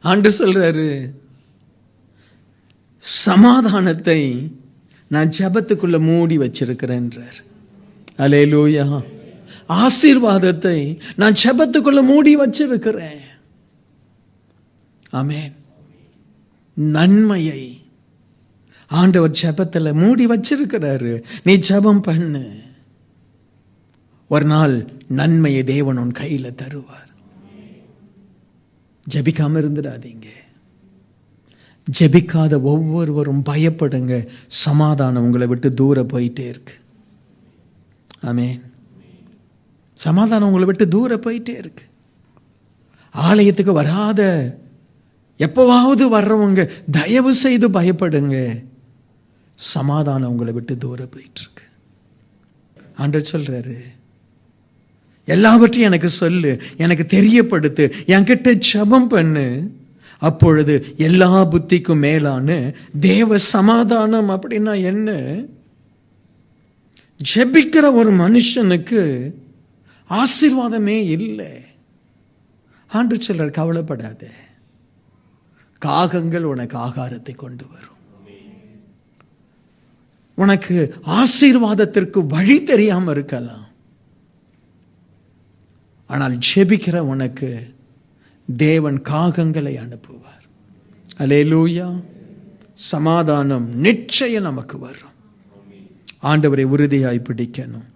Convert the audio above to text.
ஆண்டு சொல்றாரு சமாதானத்தை நான் ஜபத்துக்குள்ள மூடி வச்சிருக்கிறேன்றார். அலேலூயா ஆசீர்வாதத்தை நான் ஜபத்துக்குள்ள மூடி வச்சிருக்கிறேன். ஆமென். நன்மையை ஆண்டவர் ஜபத்தில் மூடி வச்சிருக்கிறாரு. நீ ஜபம் பண்ணு. ஒரு நாள் நன்மையை தேவன் உன் கையில தருவார். ஜெபிக்காம இருந்துடாதீங்க. ஜபிக்காத ஒவ்வொருவரும் பயப்படுங்க. சமாதானம் உங்களை விட்டு தூர போயிட்டே இருக்கு. ஆமேன். சமாதானம் உங்களை விட்டு தூர போயிட்டே இருக்கு. ஆலயத்துக்கு வராத எப்போவாவது வர்றவங்க தயவு செய்து பயப்படுங்க. சமாதானம் உங்களை விட்டு தூர போயிட்டு இருக்கு. சொல்கிறாரு சொல்றாரு எல்லாவற்றையும் எனக்கு சொல்லு எனக்கு தெரியப்படுத்து என்கிட்ட ஜெபம் பண்ணு. அப்பொழுது எல்லா புத்திக்கும் மேலான தேவ சமாதானம் அப்படின்னா என்ன? ஜெபிக்கிற ஒரு மனுஷனுக்கு ஆசீர்வாதமே இல்லை. ஆண்டு சிலர் கவலைப்படாத. காகங்கள் உனக்கு ஆகாரத்தை கொண்டு வரும். உனக்கு ஆசீர்வாதத்திற்கு வழி தெரியாமல் இருக்கலாம். ஆனால் ஜெபிக்கிற உனக்கு தேவன் காகங்களை அனுப்புவார். அலே லூயா சமாதானம் நிச்சயம் நமக்கு வரும். ஆண்டவரை உறுதியாய் பிடிக்கணும்.